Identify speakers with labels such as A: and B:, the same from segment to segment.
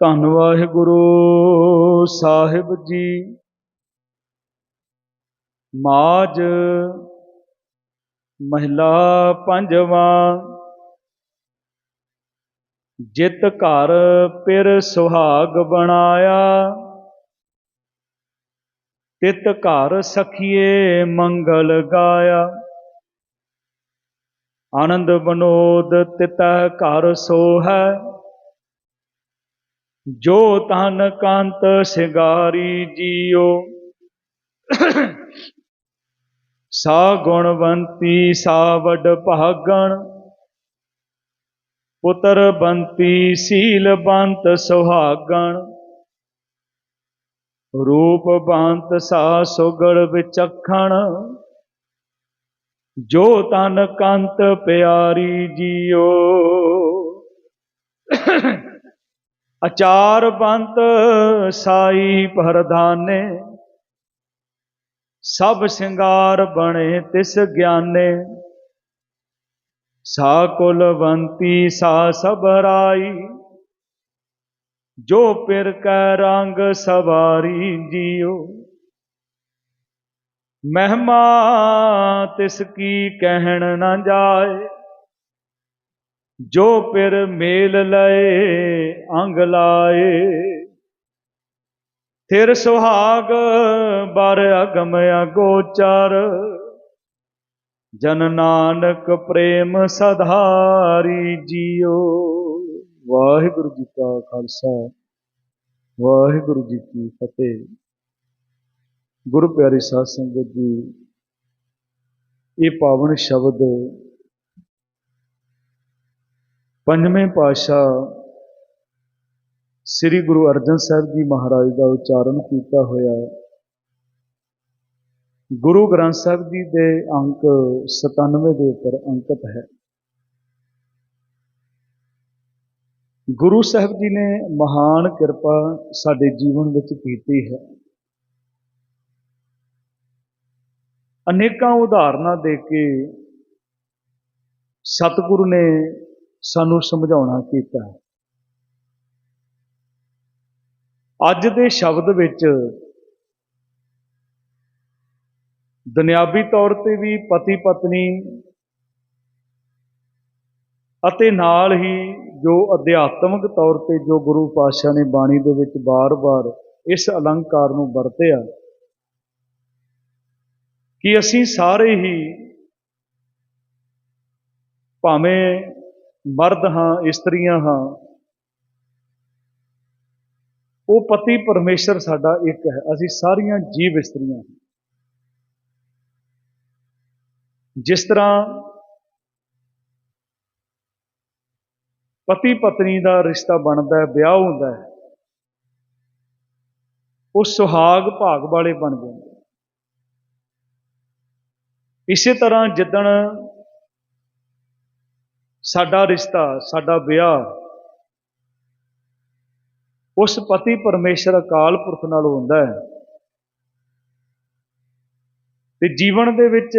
A: ਧੰਨ ਵਾਹਿਗੁਰੂ ਸਾਹਿਬ ਜੀ। ਮਾਜ ਮਹਿਲਾ ਪੰਜਵਾਂ। ਜਿਤ ਘਰ ਪਿਰ ਸੁਹਾਗ ਬਣਾਇਆ। ਤਿਤ ਘਰ ਸਖੀਏ ਮੰਗਲ ਗਾਇਆ। ਆਨੰਦ ਬਨੋਦ ਤਿਤੈ ਘਰ ਸੋਹੈ। ਜੋ ਤਨ ਕੰਤ ਸਿਗਾਰੀ ਜੀਓ। ਸਾ ਗੁਣਵੰਤੀ ਸਾ ਵਡ ਭਾਗਣ, ਪੁੱਤਰ ਬੰਤੀ ਸੀਲ ਬੰਤ ਸੁਹਾਗਣ। ਰੂਪ ਬੰਤ ਸਾ ਸੁਗੜ ਵਿਚਖਣ, ਜੋ ਤਨ ਕੰਤ ਪਿਆਰੀ ਜੀਓ। ਅਚਾਰ ਬੰਤ ਸਾਈ ਪਰਧਾਨੇ, ਸਭ ਸਿੰਗਾਰ ਬਣੇ ਤਿਸ ਗਿਆਨੇ। ਸਾ ਕੁਲਵੰਤੀ ਸਾ ਸਬਰਾਈ ਜੋ ਪਿਰ ਕੈ ਰੰਗ ਸਵਾਰੀ ਜੀਓ। ਮਹਿਮਾ ਤਿਸ ਕੀ ਕਹਿਣ ਨਾ ਜਾਏ ਜੋ ਪਿਰ ਮੇਲ ਲਏ, ਅੰਗ ਲਾਏ। ਥਿਰ ਸੁਹਾਗ, ਬਰ ਅਗਮ ਅਗੋਚਰ। ਜਨ ਨਾਨਕ ਪ੍ਰੇਮ ਸਧਾਰੀ ਜੀਓ। ਵਾਹਿਗੁਰੂ ਜੀ ਕਾ ਖਾਲਸਾ, ਵਾਹਿਗੁਰੂ ਜੀ ਕੀ ਫਤਿਹ। ਗੁਰੂ ਪਿਆਰੀ ਸਾਧ ਸੰਗਤ ਜੀ, ਇਹ ਪਾਵਨ ਸ਼ਬਦ ਪੰਜਵੇਂ ਪਾਤਸ਼ਾਹ ਸ੍ਰੀ ਗੁਰੂ ਅਰਜਨ ਸਾਹਿਬ ਜੀ ਮਹਾਰਾਜ ਦਾ ਉਚਾਰਨ ਕੀਤਾ ਹੋਇਆ ਗੁਰੂ ਗ੍ਰੰਥ ਸਾਹਿਬ ਜੀ ਦੇ ਅੰਕ 97 ਦੇ ਉੱਪਰ ਅੰਕਿਤ ਹੈ। ਗੁਰੂ ਸਾਹਿਬ ਜੀ ਨੇ ਮਹਾਨ ਕਿਰਪਾ ਸਾਡੇ ਜੀਵਨ ਵਿੱਚ ਕੀਤੀ ਹੈ। ਅਨੇਕਾਂ ਉਦਾਹਰਨਾਂ ਦੇ ਕੇ ਸਤਿਗੁਰੂ ਨੇ ਸਾਨੂੰ ਸਮਝਾਉਣਾ ਕੀਤਾ। ਅੱਜ ਦੇ ਸ਼ਬਦ ਵਿੱਚ ਦੁਨਿਆਵੀ ਤੌਰ ਤੇ ਵੀ ਪਤੀ ਪਤਨੀ ਅਤੇ ਨਾਲ ਹੀ ਜੋ ਅਧਿਆਤਮਿਕ ਤੌਰ ਤੇ ਜੋ ਗੁਰੂ ਪਾਤਸ਼ਾਹ ਨੇ ਬਾਣੀ ਦੇ ਵਿੱਚ ਬਾਰ-ਬਾਰ ਇਸ ਅਲੰਕਾਰ ਨੂੰ ਵਰਤਿਆ, ਕਿ ਅਸੀਂ ਸਾਰੇ ਹੀ ਭਾਵੇਂ ਮਰਦ ਹਾਂ, ਇਸਤਰੀਆਂ ਹਾਂ। ਉਹ ਪਤੀ ਪਰਮੇਸ਼ਰ ਸਾਡਾ ਇੱਕ ਹੈ। ਅਸੀਂ ਸਾਰੀਆਂ ਜੀਵ ਇਸਤਰੀਆਂ ਜਿਸ ਤਰ੍ਹਾਂ ਪਤੀ ਪਤਨੀ ਦਾ ਰਿਸ਼ਤਾ ਬਣਦਾ ਹੈ, ਵਿਆਹ ਹੁੰਦਾ ਹੈ, ਉਹ ਸੁਹਾਗ ਭਾਗ ਵਾਲੇ ਬਣ ਜਾਂਦੇ ਇਸੇ ਤਰ੍ਹਾਂ ਜਿੱਦਣ ਸਾਡਾ ਰਿਸ਼ਤਾ, ਸਾਡਾ ਵਿਆਹ, ਉਸ ਪਤੀ ਪਰਮੇਸ਼ਰ ਅਕਾਲ ਪੁਰਖ ਨਾਲ ਹੁੰਦਾ ਹੈ। ਤੇ ਜੀਵਨ ਦੇ ਵਿੱਚ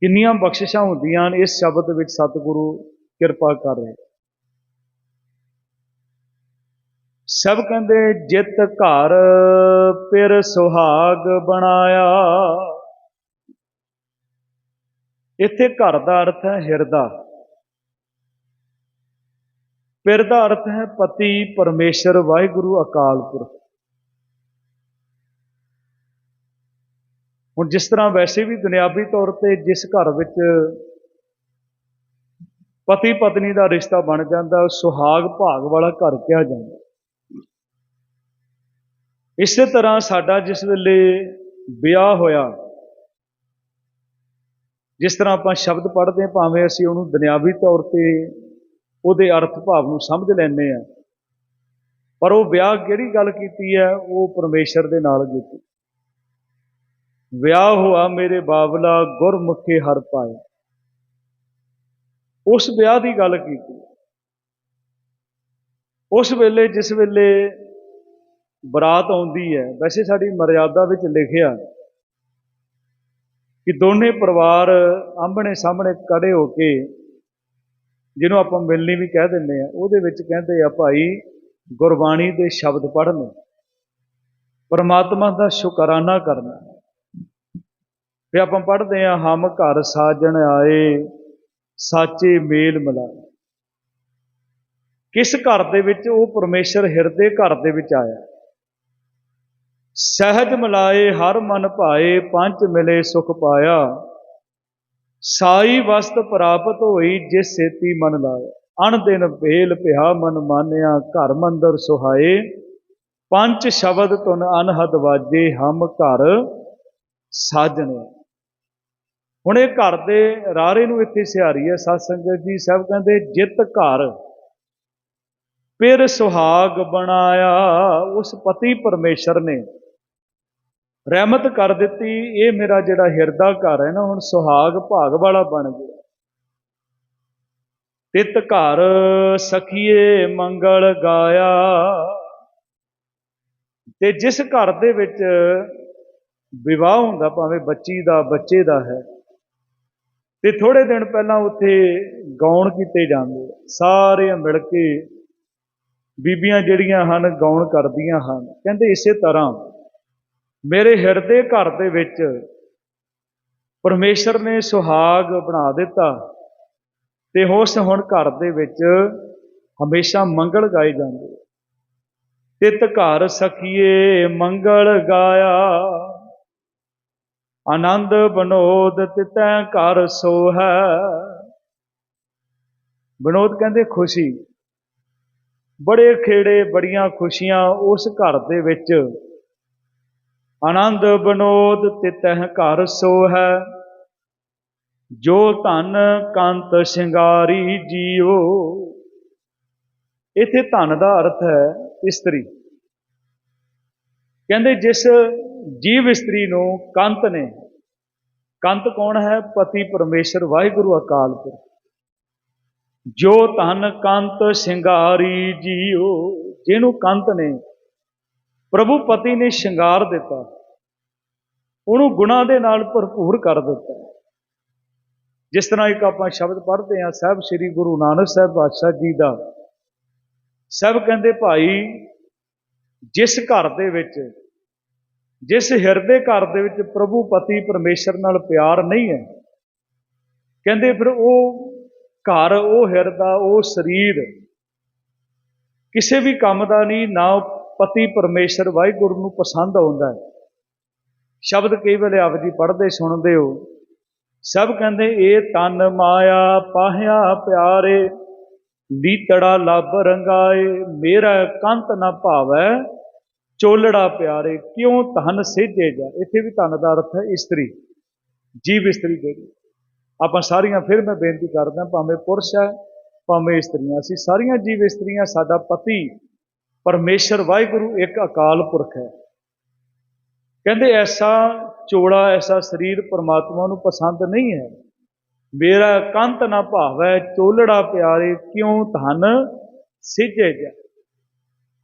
A: ਕਿੰਨੀਆਂ ਬਖਸ਼ਿਸ਼ਾਂ ਹੁੰਦੀਆਂ ਨੇ ਇਸ ਸ਼ਬਦ ਵਿੱਚ ਸਤਿਗੁਰੂ ਕਿਰਪਾ ਕਰ ਰਹੇ। ਸਭ ਕਹਿੰਦੇ, ਜਿਤ ਘਰ ਪਿਰ ਸੁਹਾਗ ਬਣਾਇਆ। ਇੱਥੇ ਘਰ ਦਾ ਅਰਥ ਹੈ ਹਿਰਦਾ। ਪਿਰ ਦਾ ਅਰਥ ਹੈ ਪਤੀ, ਪਰਮੇਸ਼ਰ, ਵਾਹਿਗੁਰੂ, ਅਕਾਲ ਪੁਰਖ। ਹੁਣ ਜਿਸ ਤਰ੍ਹਾਂ ਵੈਸੇ ਵੀ ਦੁਨਿਆਵੀ ਤੌਰ ਤੇ ਜਿਸ ਘਰ ਵਿੱਚ ਪਤੀ, ਪਤਨੀ ਦਾ ਰਿਸ਼ਤਾ ਬਣ ਜਾਂਦਾ, ਸੁਹਾਗ ਭਾਗ ਵਾਲਾ ਘਰ ਕਿਹਾ ਜਾਂਦਾ। ਇਸੇ ਤਰ੍ਹਾਂ ਸਾਡਾ ਜਿਸ ਵੇਲੇ ਵਿਆਹ ਹੋਇਆ ਜਿਸ ਤਰ੍ਹਾਂ ਆਪਾਂ ਸ਼ਬਦ ਪੜ੍ਹਦੇ ਹਾਂ, ਭਾਵੇਂ ਅਸੀਂ ਉਹਨੂੰ ਦੁਨਿਆਵੀ ਤੌਰ ਤੇ ਉਹਦੇ ਅਰਥ ਭਾਵ ਨੂੰ ਸਮਝ ਲੈਂਦੇ ਆ ਪਰ ਉਹ ਵਿਆਹ ਕਿਹੜੀ ਗੱਲ ਕੀਤੀ ਹੈ, ਉਹ ਪਰਮੇਸ਼ਰ ਦੇ ਨਾਲ ਕੀਤੀ। ਵਿਆਹ ਹੋਆ ਮੇਰੇ ਬਾਬਲਾ ਗੁਰਮੁਖੇ ਹਰ ਪਾਏ। ਉਸ ਵਿਆਹ ਦੀ ਗੱਲ ਕੀਤੀ। ਉਸ ਵੇਲੇ, ਜਿਸ ਵੇਲੇ ਬਰਾਤ ਆਉਂਦੀ ਹੈ, ਵੈਸੇ ਸਾਡੀ ਮਰਿਆਦਾ ਵਿੱਚ ਲਿਖਿਆ ਕਿ ਦੋਨੇ ਪਰਿਵਾਰ ਆਹਮਣੇ ਸਾਹਮਣੇ ਖੜੇ ਹੋ ਕੇ ਜਿਹਨੂੰ ਆਪਾਂ ਮਿਲਣੀ ਵੀ ਕਹਿ ਦਿੰਦੇ ਆ ਉਹਦੇ ਵਿੱਚ ਕਹਿੰਦੇ ਆ ਭਾਈ, ਗੁਰਬਾਣੀ ਦੇ ਸ਼ਬਦ ਪੜ੍ਹਨੇ। ਪਰਮਾਤਮਾ ਦਾ ਸ਼ੁਕਰਾਨਾ ਕਰਨਾ। ਵੀ ਆਪਾਂ ਪੜ੍ਹਦੇ ਆ ਹਮ ਘਰ ਸਾਜਣ ਆਏ, ਸਾਚੇ ਮੇਲ ਮਿਲਾਏ। ਕਿਸ ਘਰ ਦੇ ਵਿੱਚ ਉਹ ਪਰਮੇਸ਼ਰ ਹਿਰਦੇ ਘਰ ਦੇ ਵਿੱਚ ਆਇਆ? ਸਹਿਜ ਮਿਲਾਏ ਹਰ ਮਨ ਭਾਏ, ਪੰਜ ਮਿਲੇ ਸੁਖ ਪਾਇਆ। ਸਾਈ ਵਸਤ ਪ੍ਰਾਪਤ ਹੋਈ, ਜਿਸ ਸੇਤੀ ਮਨ ਲਾਇਆ। ਅਣ ਦਿਨ ਭੇਲ ਪਿਆ ਮਨ ਮਾਨਿਆ, ਘਰ ਮੰਦਰ ਸੁਹਾਏ। ਪੰਜ ਸ਼ਬਦ ਤੁਨ ਅਨਹਦ ਵਾਜੇ, ਹਮ ਘਰ ਸਾਜਣੇ ਹੁਣ ਇਹ ਘਰ ਦੇ ਰਾਰੇ ਨੂੰ ਇੱਥੇ ਸਿਹਾਰੀ ਹੈ, ਸਤ ਸੰਗਤ ਜੀ, ਸਭ ਕਹਿੰਦੇ ਜਿਤ ਘਰ। ਪਿਰ ਸੁਹਾਗ ਬਣਾਇਆ, ਉਸ ਪਤੀ ਪਰਮੇਸ਼ਰ ਨੇ। ਰਹਿਮਤ ਕਰ ਦਿੱਤੀ, ਇਹ ਮੇਰਾ ਜਿਹੜਾ ਹਿਰਦਾ ਘਰ ਹੈ ਨਾ, ਹੁਣ ਸੁਹਾਗ ਭਾਗ ਵਾਲਾ ਬਣ ਗਿਆ। ਤਿਤ ਘਰ ਸਖੀਏ ਮੰਗਲ ਗਾਇਆ। ਤੇ ਜਿਸ ਘਰ ਦੇ ਵਿੱਚ ਵਿਵਾਹ ਹੁੰਦਾ, ਭਾਵੇਂ ਬੱਚੀ ਦਾ, ਬੱਚੇ ਦਾ ਹੈ, ਤੇ ਥੋੜੇ ਦਿਨ ਪਹਿਲਾਂ ਉੱਥੇ ਗਾਉਣ ਕੀਤੇ ਜਾਂਦੇ ਸਾਰੇ ਮਿਲ ਕੇ ਬੀਬੀਆਂ ਜਿਹੜੀਆਂ ਹਨ, ਗਾਉਣ ਕਰਦੀਆਂ ਹਨ। ਕਹਿੰਦੇ ਇਸੇ ਤਰ੍ਹਾਂ ਮੇਰੇ ਹਿਰਦੇ ਘਰ ਦੇ ਵਿੱਚ ਪਰਮੇਸ਼ਰ ਨੇ ਸੁਹਾਗ ਬਣਾ ਦਿੱਤਾ ਤੇ ਉਸ ਹੁਣ ਘਰ ਦੇ ਵਿੱਚ ਹਮੇਸ਼ਾ ਮੰਗਲ ਗਾਏ ਜਾਂਦੇ ਤਿਤ ਘਰ ਸਖੀਏ ਮੰਗਲ ਗਾਇਆ, ਆਨੰਦ ਬਨੋਦ ਤਿਤੈ ਘਰ ਸੋਹੈ। ਬਨੋਦ ਕਹਿੰਦੇ ਖੁਸ਼ੀ, ਬੜੇ ਖੇੜੇ ਬੜੀਆਂ ਖੁਸ਼ੀਆਂ ਉਸ ਘਰ ਦੇ ਵਿੱਚ ਆਨੰਦ ਬਨੋਦ ਤਿਤਹਿ ਘਰ ਸੋ ਹੈ ਜੋ ਧਨ ਕੰਤ ਸ਼ਿੰਗਾਰੀ ਜੀਓ। ਇਥੇ ਧਨ ਦਾ ਅਰਥ ਹੈ ਇਸਤਰੀ। ਕਹਿੰਦੇ ਜਿਸ ਜੀਵ ਇਸਤਰੀ ਨੂੰ ਕੰਤ ਨੇ, ਕੰਤ ਕੌਣ ਹੈ? ਪਤੀ ਪਰਮੇਸ਼ਰ ਵਾਹਿਗੁਰੂ ਅਕਾਲ ਪੁਰਖ। ਜੋ ਧਨ ਕੰਤ ਸ਼ਿੰਗਾਰੀ ਜੀਓ, ਜਿਹਨੂੰ ਕੰਤ ਨੇ ਪ੍ਰਭੂ ਪਤੀ ਨੇ ਸ਼ਿੰਗਾਰ ਦਿੱਤਾ। ਉਹਨੂੰ ਗੁਨਾਹ ਦੇ ਨਾਲ ਭਰਪੂਰ ਕਰ ਦਿੱਤਾ। ਜਿਸ ਤਰ੍ਹਾਂ ਇੱਕ ਆਪਾਂ ਸ਼ਬਦ ਪੜ੍ਹਦੇ ਹਾਂ, ਸਾਹਿਬ ਸ੍ਰੀ ਗੁਰੂ ਨਾਨਕ ਸਾਹਿਬ ਪਾਤਸ਼ਾਹ ਜੀ ਦਾ। ਸਭ ਕਹਿੰਦੇ, ਭਾਈ, ਜਿਸ ਘਰ ਦੇ ਵਿੱਚ, ਜਿਸ ਹਿਰਦੇ ਘਰ ਦੇ ਵਿੱਚ ਪ੍ਰਭੂ ਪਤੀ ਪਰਮੇਸ਼ਰ ਨਾਲ ਪਿਆਰ ਨਹੀਂ ਹੈ, ਕਹਿੰਦੇ ਫਿਰ ਉਹ ਘਰ, ਉਹ ਹਿਰਦਾ, ਉਹ ਸਰੀਰ ਕਿਸੇ ਵੀ ਕੰਮ ਦਾ ਨਹੀਂ, ਨਾ ਪਤੀ ਪਰਮੇਸ਼ਰ ਵਾਹਿਗੁਰੂ ਨੂੰ ਪਸੰਦ ਆਉਂਦਾ ਹੈ। ਸ਼ਬਦ ਕਈ ਵੇਲੇ ਆਪ ਜੀ ਪੜ੍ਹਦੇ, ਸੁਣਦੇ ਹੋ। ਸਭ ਕਹਿੰਦੇ, ਇਹ ਤਨ ਮਾਇਆ ਪਾਹਿਆ ਪਿਆਰੇ, ਲੀਤੜਾ ਲੱਭ ਰੰਗਾਏ, ਮੇਰਾ ਕੰਤ ਨਾ ਭਾਵੈ, ਚੋਲੜਾ ਪਿਆਰੇ, ਕਿਉਂ ਧਨ ਸਿੱਝੇ ਜਾ? ਇੱਥੇ ਵੀ ਧਨ ਦਾ ਅਰਥ ਹੈ ਇਸਤਰੀ, ਜੀਵ ਇਸਤਰੀ ਜਿਹੜੀ ਆਪਾਂ ਸਾਰੀਆਂ ਫਿਰ ਮੈਂ ਬੇਨਤੀ ਕਰਦਾ, ਭਾਵੇਂ ਪੁਰਸ਼ ਹੈ, ਭਾਵੇਂ ਇਸਤਰੀਆਂ ਅਸੀਂ ਸਾਰੀਆਂ ਜੀਵ ਇਸਤਰੀਆਂ ਸਾਡਾ ਪਤੀ ਪਰਮੇਸ਼ਰ ਵਾਹਿਗੁਰੂ ਇੱਕ ਅਕਾਲ ਪੁਰਖ ਹੈ। ਕਹਿੰਦੇ ਐਸਾ ਚੋੜਾ, ਐਸਾ ਸਰੀਰ ਪਰਮਾਤਮਾ ਨੂੰ ਪਸੰਦ ਨਹੀਂ ਹੈ। ਮੇਰਾ ਕੰਤ ਨਾ ਭਾਵੈ, ਚੋਲੜਾ ਪਿਆਰੇ ਕਿਉਂ ਧਨ ਸਿੱਝੇ ਜਾ?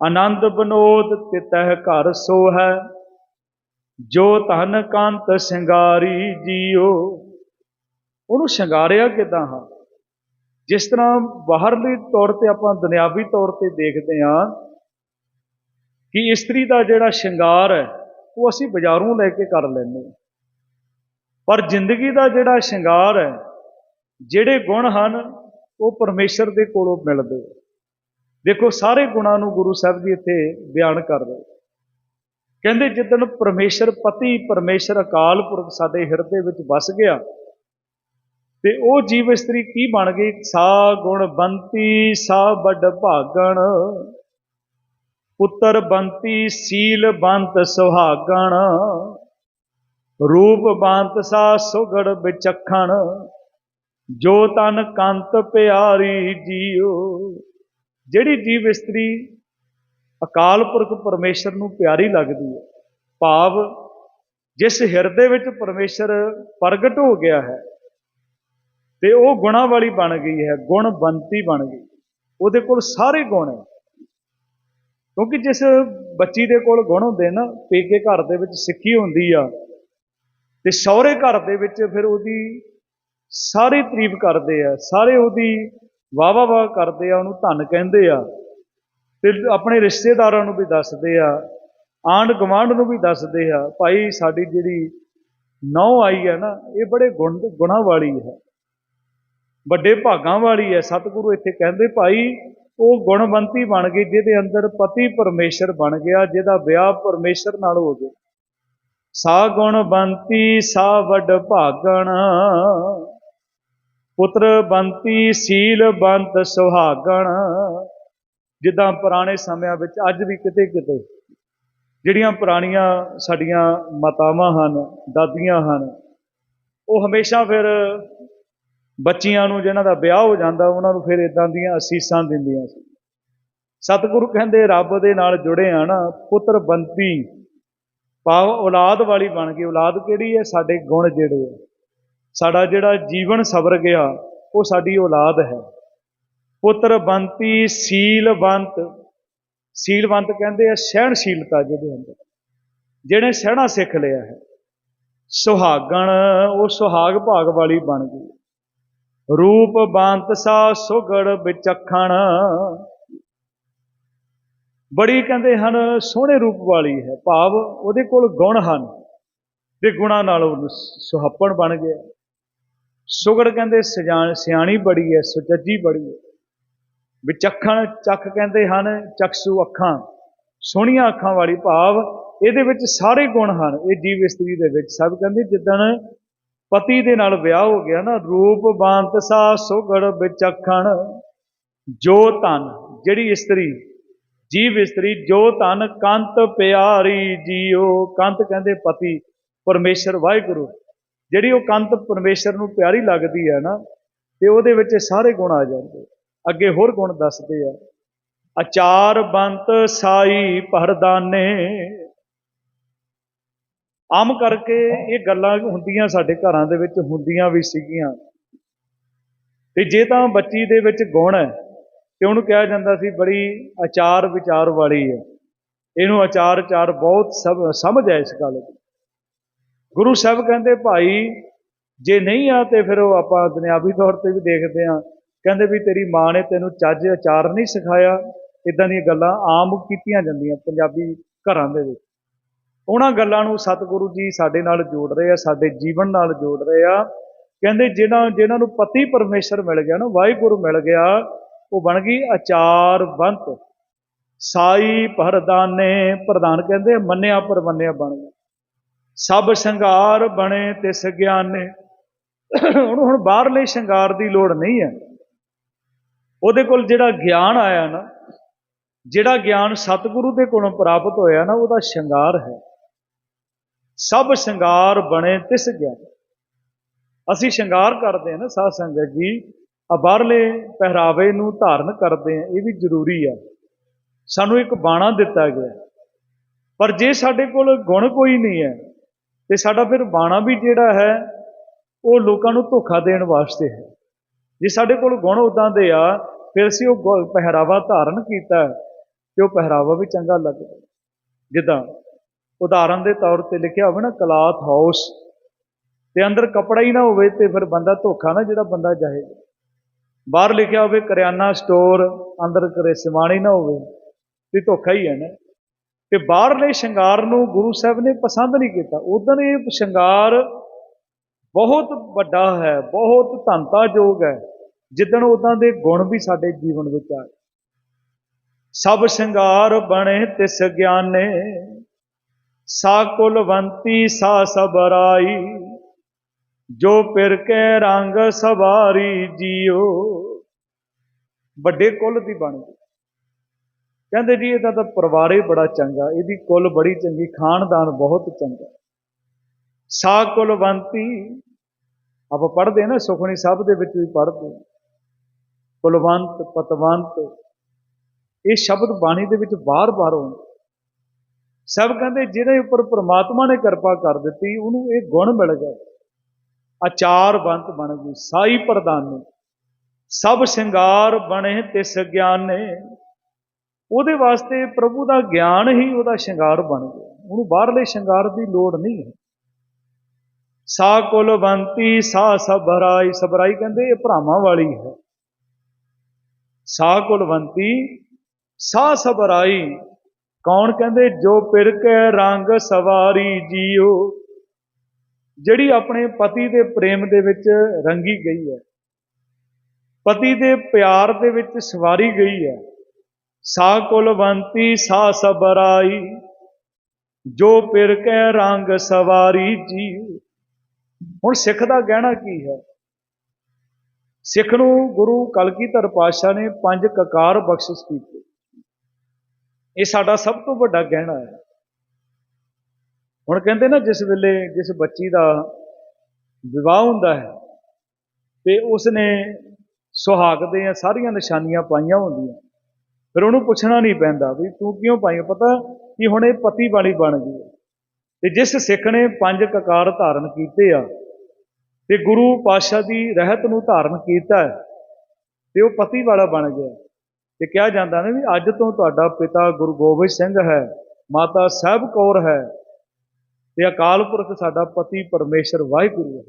A: ਆਨੰਦ ਬਨੋਦ ਤਿਤਹਿ ਘਰ ਸੋ ਹੈ ਜੋ ਧਨ ਕੰਤ ਸ਼ਿੰਗਾਰੀ ਜੀਓ। ਉਹਨੂੰ ਸ਼ਿੰਗਾਰਿਆ ਕਿਦਾਂ ਹਾਂ? ਜਿਸ ਤਰ੍ਹਾਂ ਬਾਹਰਲੀ ਤੌਰ ਤੇ ਆਪਾਂ ਦੁਨਿਆਵੀ ਤੌਰ ਤੇ ਦੇਖਦੇ ਹਾਂ ਕਿ ਇਸਤਰੀ ਦਾ ਜਿਹੜਾ ਸ਼ਿੰਗਾਰ ਹੈ, ਉਹ ਅਸੀਂ ਬਾਜ਼ਾਰੋਂ ਲੈ ਕੇ ਕਰ ਲੈਂਦੇ ਹਾਂ। ਪਰ ਜ਼ਿੰਦਗੀ ਦਾ ਜਿਹੜਾ ਸ਼ਿੰਗਾਰ ਹੈ, ਜਿਹੜੇ ਗੁਣ ਹਨ, ਉਹ ਪਰਮੇਸ਼ਰ ਦੇ ਕੋਲੋਂ ਮਿਲਦੇ ਦੇਖੋ, ਸਾਰੇ ਗੁਣਾਂ ਨੂੰ ਗੁਰੂ ਸਾਹਿਬ ਜੀ ਇੱਥੇ ਬਿਆਨ ਕਰਦੇ ਕਹਿੰਦੇ, ਜਿੱਦਣ ਪਰਮੇਸ਼ਰ ਪਤੀ, ਪਰਮੇਸ਼ਰ ਅਕਾਲ ਪੁਰਖ ਸਾਡੇ ਹਿਰਦੇ ਵਿੱਚ ਵਸ ਗਿਆ, ਤੇ ਉਹ ਜੀਵ ਇਸਤਰੀ ਕੀ ਬਣ ਗਈ? ਸਾ ਗੁਣ ਬੰਤੀ, ਸਾ ਵੱਡ ਭਾਗਣ। ਪੁੱਤਰ ਬੰਤੀ, ਸੀਲ ਬੰਤ ਸੁਹਾਗਣ, ਰੂਪ ਬੰਤ ਸਾ ਸੁਗੜ ਵਿਚਖਣ, ਜੋ ਤਨ ਕੰਤ ਪਿਆਰੀ ਜੀਓ ਜਿਹੜੀ ਜੀਵ ਇਸਤਰੀ ਅਕਾਲ ਪੁਰਖ ਪਰਮੇਸ਼ਰ ਨੂੰ ਪਿਆਰੀ ਲੱਗਦੀ ਹੈ, ਭਾਵ ਜਿਸ ਹਿਰਦੇ ਵਿੱਚ ਪਰਮੇਸ਼ਰ ਪ੍ਰਗਟ ਹੋ ਗਿਆ ਹੈ, ਤੇ ਉਹ ਗੁਣਾ ਵਾਲੀ ਬਣ ਗਈ ਹੈ, ਗੁਣ ਬੰਤੀ ਬਣ ਗਈ। ਉਹਦੇ ਕੋਲ ਸਾਰੇ ਗੁਣ ਹੈ। ਕਿਉਂਕਿ ਜਿਸ ਬੱਚੀ ਦੇ ਕੋਲ ਗੁਣ ਹੁੰਦੇ ਨਾ, ਪੇਕੇ ਘਰ ਦੇ ਵਿੱਚ ਸਿੱਖੀ ਹੁੰਦੀ ਆ, ਤੇ ਸਹੁਰੇ ਘਰ ਦੇ ਵਿੱਚ ਫਿਰ ਉਹਦੀ ਸਾਰੇ ਤਾਰੀਫ ਕਰਦੇ ਆ, ਸਾਰੇ ਉਹਦੀ ਵਾਹ ਵਾਹ ਵਾਹ ਕਰਦੇ ਆ, ਉਹਨੂੰ ਧੰਨ ਕਹਿੰਦੇ ਆ, ਤੇ ਆਪਣੇ ਰਿਸ਼ਤੇਦਾਰਾਂ ਨੂੰ ਵੀ ਦੱਸਦੇ ਆ ਆਂਢ ਗੁਆਂਢ ਨੂੰ ਵੀ ਦੱਸਦੇ ਆ, ਭਾਈ ਸਾਡੀ ਜਿਹੜੀ ਨੌ ਆਈ ਹੈ ਨਾ, ਇਹ ਬੜੇ ਗੁਣ, ਗੁਣਾ ਵਾਲੀ ਹੈ ਵੱਡੇ ਭਾਗਾਂ ਵਾਲੀ ਹੈ ਸਤਿਗੁਰੂ ਇੱਥੇ ਕਹਿੰਦੇ, ਭਾਈ ਉਹ ਗੁਣਵੰਤੀ ਬਣ ਗਈ, ਜਿਹਦੇ ਅੰਦਰ ਪਤੀ ਪਰਮੇਸ਼ਰ ਬਣ ਗਿਆ, ਜਿਹਦਾ ਵਿਆਹ ਪਰਮੇਸ਼ਰ ਨਾਲ ਹੋ ਗਿਆ। ਸਾ ਗੁਣਵੰਤੀ, ਸਾ ਵੱਡ ਭਾਗਣ। ਪੁੱਤਰ ਬੰਤੀ, ਸੀਲ ਬੰਤ ਸੁਹਾਗਣ। ਜਿੱਦਾਂ ਪੁਰਾਣੇ ਸਮਿਆਂ ਵਿੱਚ, ਅੱਜ ਵੀ ਕਿਤੇ ਕਿਤੇ, ਜਿਹੜੀਆਂ ਪੁਰਾਣੀਆਂ ਸਾਡੀਆਂ ਮਾਤਾਵਾਂ ਹਨ, ਦਾਦੀਆਂ ਹਨ, ਉਹ ਹਮੇਸ਼ਾ ਫਿਰ ਬੱਚੀਆਂ ਨੂੰ ਜਿਹਨਾਂ ਦਾ ਵਿਆਹ ਹੋ ਜਾਂਦਾ, ਉਹਨਾਂ ਨੂੰ ਫਿਰ ਇਦਾਂ ਦੀਆਂ ਅਸੀਸਾਂ ਦਿੰਦੀਆਂ ਸੀ। ਸਤਿਗੁਰੂ ਕਹਿੰਦੇ, ਰੱਬ ਦੇ ਨਾਲ ਜੁੜੇ ਆ ਨਾ, ਪੁੱਤਰ ਬੰਤੀ, ਭਾਵ ਔਲਾਦ ਵਾਲੀ ਬਣ ਗਈ। ਔਲਾਦ ਕਿਹੜੀ ਹੈ? ਸਾਡੇ ਗੁਣ ਜਿਹੜੇ ਆ। ਸਾਡਾ ਜਿਹੜਾ ਜੀਵਨ ਸਬਰ ਗਿਆ, ਉਹ ਸਾਡੀ ਔਲਾਦ ਹੈ। ਪੁੱਤਰ ਬੰਤੀ, ਸੀਲਵੰਤ। ਸੀਲਵੰਤ ਕਹਿੰਦੇ ਆ ਸਹਿਣਸ਼ੀਲਤਾ ਜਿਹਦੇ ਅੰਦਰ। ਜਿਹਨੇ ਸਹਿਣਾ ਸਿੱਖ ਲਿਆ ਹੈ, ਸੁਹਾਗਣ, ਉਹ ਸੁਹਾਗ ਭਾਗ ਵਾਲੀ ਬਣ ਗਈ। ਰੂਪ ਬੰਤ ਸਾ ਸੁਗੜ ਵਿਚਖਣ। ਬੜੀ ਕਹਿੰਦੇ ਹਨ, ਸੋਹਣੇ ਰੂਪ ਵਾਲੀ ਹੈ, ਭਾਵ ਉਹਦੇ ਕੋਲ ਗੁਣ ਹਨ। ਤੇ ਗੁਣਾ ਨਾਲ ਉਹ ਸੁਹੱਪਣ ਬਣ ਗਿਆ। ਸੁਗੜ ਕਹਿੰਦੇ ਸਜਾਨ ਸਿਆਣੀ ਬੜੀ ਹੈ, ਸੁਚੱਜੀ ਬੜੀ ਹੈ। ਵਿਚਖਣ ਚੱਖ ਕਹਿੰਦੇ ਹਨ, ਚਕਸੂ ਅੱਖਾਂ। ਸੋਹਣੀਆਂ ਅੱਖਾਂ ਵਾਲੀ ਭਾਵ ਇਹਦੇ ਵਿੱਚ ਸਾਰੇ ਗੁਣ ਹਨ, ਇਹ ਜੀਵ ਇਸਤਰੀ ਦੇ ਵਿੱਚ। ਸਭ ਕਹਿੰਦੇ ਜਿੱਦਣ ਪਤੀ ਦੇ ਨਾਲ ਵਿਆਹ ਹੋ ਗਿਆ ਨਾ, ਰੂਪ ਬਾਂਤ ਸਾ ਸੁਗੜ ਵਿਚਖਣ ਜੋ ਤਨ ਜਿਹੜੀ ਇਸਤਰੀ, ਜੀਵ ਇਸਤਰੀ, ਜੋ ਤਨ ਕੰਤ ਪਿਆਰੀ ਜੀਓ। ਕੰਤ ਕਹਿੰਦੇ ਪਤੀ, ਪਰਮੇਸ਼ਰ ਵਾਹਿਗੁਰੂ। ਜਿਹੜੀ ਉਹ ਕੰਤ ਪਰਮੇਸ਼ਰ ਨੂੰ ਪਿਆਰੀ ਲੱਗਦੀ ਹੈ ਨਾ, ਤੇ ਉਹਦੇ ਵਿੱਚ ਸਾਰੇ ਗੁਣ ਆ ਜਾਂਦੇ। ਅੱਗੇ ਹੋਰ ਗੁਣ ਦੱਸਦੇ ਆ। ਅਚਾਰ ਬੰਤ ਸਾਈ ਪਰਦਾਨੇ ਆਮ ਕਰਕੇ ਇਹ ਗੱਲਾਂ ਹੁੰਦੀਆਂ ਸਾਡੇ ਘਰਾਂ ਦੇ ਵਿੱਚ ਹੁੰਦੀਆਂ ਵੀ ਸੀਗੀਆਂ। ਤੇ ਜੇ ਤਾਂ ਬੱਚੀ ਦੇ ਵਿੱਚ ਗੁਣ ਹੈ, ਤੇ ਉਹਨੂੰ ਕਿਹਾ ਜਾਂਦਾ ਸੀ, ਬੜੀ ਆਚਾਰ ਵਿਚਾਰ ਵਾਲੀ ਹੈ। ਇਹਨੂੰ ਆਚਾਰ ਚਾਰ ਬਹੁਤ ਸਭ, ਸਮਝ ਹੈ ਇਸ ਗੱਲ ਦੀ। ਗੁਰੂ ਸਾਹਿਬ ਕਹਿੰਦੇ, ਭਾਈ, ਜੇ ਨਹੀਂ ਆ ਤੇ ਫਿਰ ਉਹ ਆਪਾਂ ਦੁਨਿਆਵੀ ਤੌਰ ਤੇ ਵੀ ਦੇਖਦੇ ਆ ਕਹਿੰਦੇ ਵੀ, ਤੇਰੀ ਮਾਂ ਨੇ ਤੈਨੂੰ ਚੱਜ ਆਚਾਰ ਨਹੀਂ ਸਿਖਾਇਆ। ਇਦਾਂ ਦੀਆਂ ਗੱਲਾਂ ਆਮ ਕੀਤੀਆਂ ਜਾਂਦੀਆਂ ਪੰਜਾਬੀ ਘਰਾਂ ਦੇ ਵਿੱਚ। ਉਹਨਾਂ ਗੱਲਾਂ ਨੂੰ ਸਤਿਗੁਰੂ ਜੀ ਸਾਡੇ ਨਾਲ ਜੋੜ ਰਹੇ ਆ, ਸਾਡੇ ਜੀਵਨ ਨਾਲ ਜੋੜ ਰਹੇ ਆ। ਕਹਿੰਦੇ ਜਿਹਨਾਂ ਜਿਹਨਾਂ ਨੂੰ ਪਤੀ ਪਰਮੇਸ਼ਰ ਮਿਲ ਗਿਆ ਨਾ, ਵਾਹਿਗੁਰੂ ਮਿਲ ਗਿਆ, ਉਹ ਬਣ ਗਈ ਆਚਾਰ ਬੰਤ। ਸਾਈ ਪਰਦਾਨੇ ਪ੍ਰਧਾਨ ਕਹਿੰਦੇ ਮੰਨਿਆ ਪਰਮੰਨਿਆ ਬਣ ਗਿਆ ਸਭ ਸ਼ਿੰਗਾਰ ਬਣੇ ਤੇ ਗਿਆਨੇ। ਉਹਨੂੰ ਹੁਣ ਬਾਹਰਲੇ ਸ਼ਿੰਗਾਰ ਦੀ ਲੋੜ ਨਹੀਂ ਹੈ। ਉਹਦੇ ਕੋਲ ਜਿਹੜਾ ਗਿਆਨ ਆਇਆ ਨਾ, ਜਿਹੜਾ ਗਿਆਨ ਸਤਿਗੁਰੂ ਦੇ ਕੋਲੋਂ ਪ੍ਰਾਪਤ ਹੋਇਆ ਨਾ, ਉਹਦਾ ਸ਼ਿੰਗਾਰ ਹੈ। ਸਭ ਸ਼ਿੰਗਾਰ ਬਣੇ ਤਿਸ ਗਿਆ ਅਸੀਂ ਸ਼ਿੰਗਾਰ ਕਰਦੇ ਹਾਂ ਨਾ ਸਾਧ ਸੰਗਤ ਜੀ ਆ ਬਾਹਰਲੇ ਪਹਿਰਾਵੇ ਨੂੰ ਧਾਰਨ ਕਰਦੇ ਆ ਇਹ ਵੀ ਜ਼ਰੂਰੀ ਆ। ਸਾਨੂੰ ਇੱਕ ਬਾਣਾ ਦਿੱਤਾ ਗਿਆ। ਪਰ ਜੇ ਸਾਡੇ ਕੋਲ ਗੁਣ ਕੋਈ ਨਹੀਂ ਹੈ, ਤੇ ਸਾਡਾ ਫਿਰ ਬਾਣਾ ਵੀ ਜਿਹੜਾ ਹੈ, ਉਹ ਲੋਕਾਂ ਨੂੰ ਧੋਖਾ ਦੇਣ ਵਾਸਤੇ ਹੈ। ਜੇ ਸਾਡੇ ਕੋਲ ਗੁਣ ਉਦਾਂ ਦੇ ਆ, ਫਿਰ ਅਸੀਂ ਉਹ ਗੁ- ਪਹਿਰਾਵਾ ਧਾਰਨ ਕੀਤਾ, ਤੇ ਉਹ ਪਹਿਰਾਵਾ ਵੀ ਚੰਗਾ ਲੱਗਦਾ। ਜਿੱਦਾਂ ਉਦਾਹਰਨ ਦੇ ਤੌਰ ਤੇ ਲਿਖਿਆ ਹੋਵੇ ਨਾ, ਕਲਾਥ ਹਾਊਸ। ਤੇ ਅੰਦਰ ਕਪੜਾ ਹੀ ਨਾ ਹੋਵੇ ਤੇ ਫਿਰ ਬੰਦਾ ਧੋਖਾ ਨਾ, ਜਿਹੜਾ ਬੰਦਾ ਜਾਏ। ਬਾਹਰ ਲਿਖਿਆ ਹੋਵੇ, ਕਰਿਆਨਾ ਸਟੋਰ, ਅੰਦਰ ਕਰੇ ਸਮਾਨ ਹੀ ਨਾ ਹੋਵੇ। ਤੇ ਧੋਖਾ ਹੀ ਹੈ ਨਾ। ਤੇ ਬਾਹਰਲੇ ਸ਼ਿੰਗਾਰ ਨੂੰ ਗੁਰੂ ਸਾਹਿਬ ਨੇ ਪਸੰਦ ਨਹੀਂ ਕੀਤਾ। ਉਦੋਂ ਇਹ ਸ਼ਿੰਗਾਰ ਬਹੁਤ ਵੱਡਾ ਹੈ, ਬਹੁਤ ਧੰਤਾਯੋਗ ਹੈ। ਜਿੱਦਣ ਉਦਾਂ ਦੇ ਗੁਣ ਵੀ ਸਾਡੇ ਜੀਵਨ ਵਿੱਚ ਆਏ। ਸਭ ਸ਼ਿੰਗਾਰ ਬਣੇ ਤਿਸ ਗਿਆਨੇ। ਸਾ ਕੁਲਵੰਤੀ ਸਾ ਸਬਰਾਈ, ਜੋ ਪਿਰ ਕੇ ਰੰਗ ਸਵਾਰੀ ਜੀਓ। ਵੱਡੇ ਕੁੱਲ ਦੀ ਬਣ ਗਈ ਕਹਿੰਦੇ ਜੀ, ਇਹਦਾ ਤਾਂ ਪਰਿਵਾਰ ਹੀ ਬੜਾ ਚੰਗਾ, ਇਹਦੀ ਕੁੱਲ ਬੜੀ ਚੰਗੀ, ਖਾਨਦਾਨ ਬਹੁਤ ਚੰਗਾ। ਸਾ ਕੁਲਵੰਤੀ ਆਪਾਂ ਪੜ੍ਹਦੇ ਨਾ ਸੁਖਣੀ ਸਾਹਿਬ ਦੇ ਵਿੱਚ ਵੀ ਪੜ੍ਹਦੇ ਕੁਲਵੰਤ, ਪਤਵੰਤ, ਇਹ ਸ਼ਬਦ ਬਾਣੀ ਦੇ ਵਿੱਚ ਬਾਰ-ਬਾਰ ਆਉਂਦੇ। ਸਭ ਕਹਿੰਦੇ ਜਿਹਦੇ ਉੱਪਰ ਪ੍ਰਮਾਤਮਾ ਨੇ ਕਿਰਪਾ ਕਰ ਦਿੱਤੀ, ਉਹਨੂੰ ਇਹ ਗੁਣ ਮਿਲ ਗਏ। ਆਚਾਰ ਬੰਤ ਬਣ ਗਈ, ਸਾਈ ਪ੍ਰਦਾਨੇ ਸਭ ਸ਼ਿੰਗਾਰ ਬਣੇ ਤਿਸ ਗਿਆਨੇ। ਉਹਦੇ ਵਾਸਤੇ ਪ੍ਰਭੂ ਦਾ ਗਿਆਨ ਹੀ ਉਹਦਾ ਸ਼ਿੰਗਾਰ ਬਣ ਗਿਆ। ਉਹਨੂੰ ਬਾਹਰਲੇ ਸ਼ਿੰਗਾਰ ਦੀ ਲੋੜ ਨਹੀਂ ਹੈ। ਸਾ ਕੁਲਵੰਤੀ ਸਾ ਸਬਰਾਈ ਸਬਰਾਈ ਕਹਿੰਦੇ ਇਹ ਭਰਾਵਾਂ ਵਾਲੀ ਹੈ। ਸਾ ਕੁਲਵੰਤੀ ਸਾ ਸਬਰਾਈ ਕੌਣ ਕਹਿੰਦੇ, ਜੋ ਪਿਰ ਕੇ ਰੰਗ ਸਵਾਰੀ ਜੀਓ। ਜਿਹੜੀ ਆਪਣੇ ਪਤੀ ਦੇ ਪ੍ਰੇਮ ਦੇ ਵਿੱਚ ਰੰਗੀ ਗਈ ਹੈ, ਪਤੀ ਦੇ ਪਿਆਰ ਦੇ ਵਿੱਚ ਸਵਾਰੀ ਗਈ ਹੈ, ਸਾ ਕੁਲਵੰਤੀ ਸਾ ਸਬਰਾਈ, ਜੋ ਪਿਰ ਕੇ ਰੰਗ ਸਵਾਰੀ ਜੀਓ। ਹੁਣ ਸਿੱਖ ਦਾ ਗਹਿਣਾ ਕੀ ਹੈ? ਸਿੱਖ ਨੂੰ ਗੁਰੂ ਕਲਗੀਧਰ ਪਾਤਸ਼ਾਹ ਨੇ ਪੰਜ ਕਕਾਰ ਬਖਸ਼ਿਸ਼ ਕੀਤੇ। ਇਹ ਸਾਡਾ ਸਭ ਤੋਂ ਵੱਡਾ ਗਹਿਣਾ ਹੈ। ਹੁਣ ਕਹਿੰਦੇ ਨਾ ਜਿਸ ਵੇਲੇ ਜਿਸ ਬੱਚੀ ਦਾ ਵਿਵਾਹ ਹੁੰਦਾ ਹੈ ਤੇ ਉਸ ਨੇ ਸੁਹਾਗ ਦੀਆਂ ਸਾਰੀਆਂ ਨਿਸ਼ਾਨੀਆਂ ਪਾਈਆਂ ਹੁੰਦੀਆਂ। ਫਿਰ ਉਹਨੂੰ ਪੁੱਛਣਾ ਨਹੀਂ ਪੈਂਦਾ ਵੀ ਤੂੰ ਕਿਉਂ ਪਾਈ? ਪਤਾ ਕਿ ਹੁਣ ਇਹ ਪਤੀ ਵਾਲੀ ਬਣ ਗਈ ਹੈ। ਤੇ ਜਿਸ ਸਿੱਖ ਨੇ ਪੰਜ ਕਕਾਰ ਧਾਰਨ ਕੀਤੇ ਆ ਤੇ ਗੁਰੂ ਪਾਤਸ਼ਾਹ ਦੀ ਰਹਿਤ ਨੂੰ ਧਾਰਨ ਕੀਤਾ ਹੈ ਤੇ ਉਹ ਪਤੀ ਵਾਲਾ ਬਣ ਗਿਆ। ਤੇ ਕਿਹਾ ਜਾਂਦਾ ਨੇ ਵੀ ਅੱਜ ਤੋਂ ਤੁਹਾਡਾ ਪਿਤਾ ਗੁਰੂ ਗੋਬਿੰਦ ਸਿੰਘ ਹੈ, ਮਾਤਾ ਸਾਹਿਬ ਕੌਰ ਹੈ ਤੇ ਅਕਾਲ ਪੁਰਖ ਸਾਡਾ ਪਤੀ ਪਰਮੇਸ਼ਰ ਵਾਹਿਗੁਰੂ ਹੈ।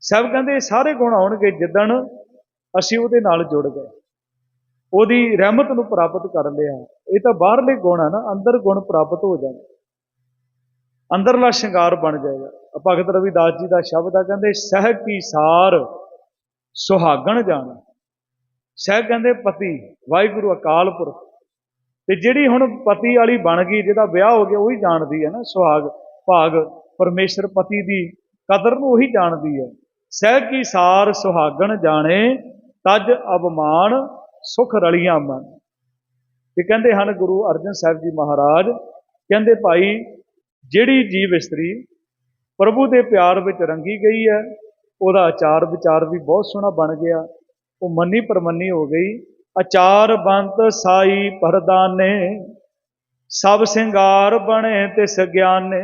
A: ਸਭ ਕਹਿੰਦੇ ਇਹ ਸਾਰੇ ਗੁਣ ਆਉਣਗੇ ਜਿੱਦਣ ਅਸੀਂ ਉਹਦੇ ਨਾਲ ਜੁੜ ਗਏ। ਉਹਦੀ ਰਹਿਮਤ ਨੂੰ ਪ੍ਰਾਪਤ ਕਰ ਲਿਆ। ਇਹ ਤਾਂ ਬਾਹਰਲੇ ਗੁਣ ਆ ਨਾ, ਅੰਦਰ ਗੁਣ ਪ੍ਰਾਪਤ ਹੋ ਜਾਣ ਅੰਦਰਲਾ ਸ਼ਿੰਗਾਰ ਬਣ ਜਾਏਗਾ। ਭਗਤ ਰਵਿਦਾਸ ਜੀ ਦਾ ਸ਼ਬਦ ਆ, ਕਹਿੰਦੇ ਸਹਿ ਕੀ ਸਾਰ ਸੁਹਾਗਣ ਜਾਣਾ। ਸਹਿ ਕਹਿੰਦੇ ਪਤੀ, ਵਾਹਿਗੁਰੂ ਅਕਾਲ ਪੁਰਖ। ਤੇ ਜਿਹੜੀ ਹੁਣ ਪਤੀ ਵਾਲੀ ਬਣ ਗਈ, ਜਿਹਦਾ ਵਿਆਹ ਹੋ ਗਿਆ, ਉਹੀ ਜਾਣਦੀ ਹੈ ਨਾ ਸੁਹਾਗ, ਭਾਗ। ਪਰਮੇਸ਼ਰ ਪਤੀ ਦੀ ਕਦਰ ਨੂੰ ਉਹੀ ਜਾਣਦੀ ਹੈ। ਸਹਿ ਕੀ ਸਾਰ ਸੁਹਾਗਣ ਜਾਣੇ, ਤਜ ਅਬਮਾਨ ਸੁਖ ਰਲੀਆਂ ਮਨ। ਤੇ ਕਹਿੰਦੇ ਹਨ ਗੁਰੂ ਅਰਜਨ ਸਾਹਿਬ ਜੀ ਮਹਾਰਾਜ, ਕਹਿੰਦੇ ਭਾਈ, ਜਿਹੜੀ ਜੀਵ ਇਸਤਰੀ ਪ੍ਰਭੂ ਦੇ ਪਿਆਰ ਵਿੱਚ ਰੰਗੀ ਗਈ ਹੈ, ਉਹਦਾ ਆਚਾਰ ਵਿਚਾਰ ਵੀ ਬਹੁਤ ਸੋਹਣਾ ਬਣ ਗਿਆ। ਉਹ ਮੰਨੀ ਪਰਮੰਨੀ ਹੋ ਗਈ। ਅਚਾਰ ਬੰਤ ਸਾਈ ਪਰਦਾਨੇ, ਸਭ ਸਿੰਗਾਰ ਬਣੇ ਤਿਸ ਗਿਆਨੇ।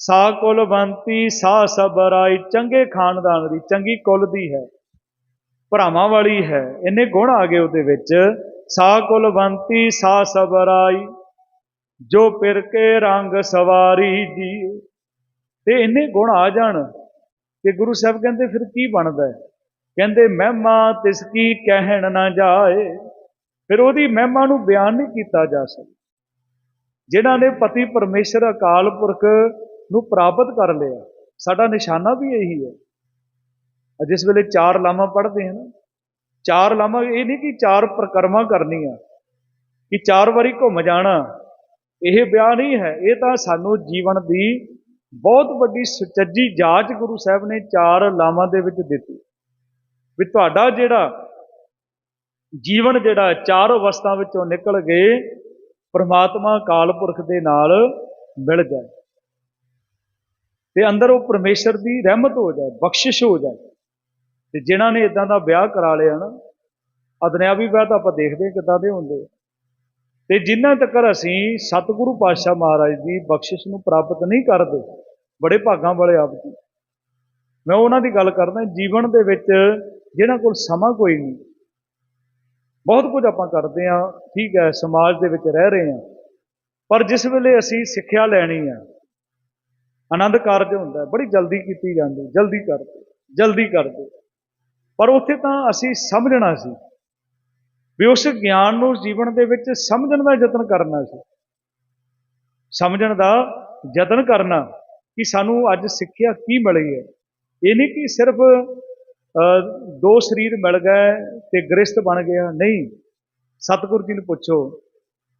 A: ਸਾ ਕੁਲਵੰਤੀ ਸਾ ਸਬਰਾਈ ਚੰਗੇ ਖਾਨਦਾਨ ਦੀ, ਚੰਗੀ ਕੁਲ ਦੀ ਹੈ, ਭਰਾਵਾਂ ਵਾਲੀ ਹੈ। ਇੰਨੇ ਗੁਣ ਆ ਗਏ ਉਹਦੇ ਵਿੱਚ। ਸਾ ਕੁਲਵੰਤੀ ਸਾ ਸਬਰਾਈ ਜੋ ਪਿਰ ਕੇ ਰੰਗ ਸਵਾਰੀ ਜੀ ਤੇ ਇੰਨੇ ਗੁਣ ਆ ਜਾਣ ਕਿ ਗੁਰੂ ਸਾਹਿਬ ਕਹਿੰਦੇ, ਫਿਰ ਕੀ ਬਣਦਾ ਹੈ? ਕਹਿੰਦੇ, ਮਹਿਮਾ ਤਿਸ ਕੀ ਕਹਿਣ ਨਾ ਜਾਏ। ਫਿਰ ਉਹਦੀ ਮਹਿਮਾ ਨੂੰ ਬਿਆਨ ਨਹੀਂ ਕੀਤਾ ਜਾ ਸਕਦਾ। ਜਿਨ੍ਹਾਂ ਨੇ ਪਤੀ ਪਰਮੇਸ਼ਰ ਅਕਾਲ ਪੁਰਖ ਨੂੰ ਪ੍ਰਾਪਤ ਕਰ ਲਿਆ, ਸਾਡਾ ਨਿਸ਼ਾਨਾ ਵੀ ਇਹੀ ਹੈ। ਜਿਸ ਵੇਲੇ ਚਾਰ ਲਾਮਾ ਪੜ੍ਹਦੇ ਹਨ, ਚਾਰ ਲਾਮਾ ਇਹ ਨਹੀਂ ਕਿ ਚਾਰ ਪ੍ਰਕਰਮਾਂ ਕਰਨੀਆਂ, ਕਿ ਚਾਰ ਵਾਰੀ ਘੁੰਮ ਜਾਣਾ, ਇਹ ਵਿਆਹ ਨਹੀਂ ਹੈ। ਇਹ ਤਾਂ ਸਾਨੂੰ ਜੀਵਨ ਦੀ ਬਹੁਤ ਵੱਡੀ ਸੁਚੱਜੀ ਜਾਂਚ ਗੁਰੂ ਸਾਹਿਬ ਨੇ ਚਾਰ ਲਾਵਾਂ ਦੇ ਵਿੱਚ ਦਿੱਤੀ। ਵੀ ਤੁਹਾਡਾ ਜਿਹੜਾ ਜੀਵਨ ਜਿਹੜਾ ਚਾਰ ਅਵਸਥਾ ਵਿੱਚੋਂ ਨਿਕਲ ਗਏ ਪ੍ਰਮਾਤਮਾ ਕਾਲ ਪੁਰਖ ਦੇ ਨਾਲ ਮਿਲ ਜਾਏ। ਤੇ ਅੰਦਰ ਉਹ ਪਰਮੇਸ਼ਰ ਦੀ ਰਹਿਮਤ ਹੋ ਜਾਏ, ਬਖਸ਼ਿਸ਼ ਹੋ ਜਾਏ। ਤੇ ਜਿਨ੍ਹਾਂ ਨੇ ਇਦਾਂ ਦਾ ਵਿਆਹ ਕਰਾ ਲਿਆ ਨਾ, ਅਦਨਿਆਵੀ ਵਿਆਹ ਤਾਂ ਆਪਾਂ ਦੇਖਦੇ ਕਿਦਾਂ ਦੇ ਹੁੰਦੇ ਆ। ਤੇ ਜਿੰਨਾ ਤੱਕ ਅਸੀਂ ਸਤਿਗੁਰੂ ਪਾਤਸ਼ਾਹ ਮਹਾਰਾਜ ਦੀ ਬਖਸ਼ਿਸ਼ ਨੂੰ ਪ੍ਰਾਪਤ ਨਹੀਂ ਕਰਦੇ, ਬੜੇ ਭਾਗਾਂ ਵਾਲੇ ਆਪ ਜੀ। ਮੈਂ ਉਹਨਾਂ ਦੀ ਗੱਲ ਕਰਦਾ, ਜੀਵਨ ਦੇ ਵਿੱਚ ਜਿਹਨਾਂ ਕੋਲ ਸਮਾਂ ਕੋਈ ਨਹੀਂ। ਬਹੁਤ ਕੁਝ ਆਪਾਂ ਕਰਦੇ ਆ ਠੀਕ ਹੈ, ਸਮਾਜ ਦੇ ਵਿੱਚ ਰਹਿ ਰਹੇ ਆ ਪਰ ਜਿਸ ਵੇਲੇ ਅਸੀਂ ਸਿੱਖਿਆ ਲੈਣੀ ਆ, ਆਨੰਦ ਕਾਰਜ ਹੁੰਦਾ ਬੜੀ ਜਲਦੀ ਕੀਤੀ ਜਾਂਦੀ, ਜਲਦੀ ਕਰਦੇ ਜਲਦੀ ਕਰਦੇ। ਪਰ ਉੱਥੇ ਤਾਂ ਅਸੀਂ ਸਮਝਣਾ ਸੀ ਵੀ ਉਸ ਗਿਆਨ ਨੂੰ ਜੀਵਨ ਦੇ ਵਿੱਚ ਸਮਝਣ ਦਾ ਯਤਨ ਕਰਨਾ ਸੀ। ਸਮਝਣ ਦਾ ਯਤਨ ਕਰਨਾ ਕਿ ਸਾਨੂੰ ਅੱਜ ਸਿੱਖਿਆ ਕੀ ਮਿਲੀ ਹੈ। ਇਹ ਨਹੀਂ ਕਿ ਸਿਰਫ ਦੋ ਸਰੀਰ ਮਿਲ ਗਏ ਤੇ ਗ੍ਰਸਤ ਬਣ ਗਿਆ ਨਹੀਂ, ਸਤਿਗੁਰੂ ਜੀ ਨੂੰ ਪੁੱਛੋ,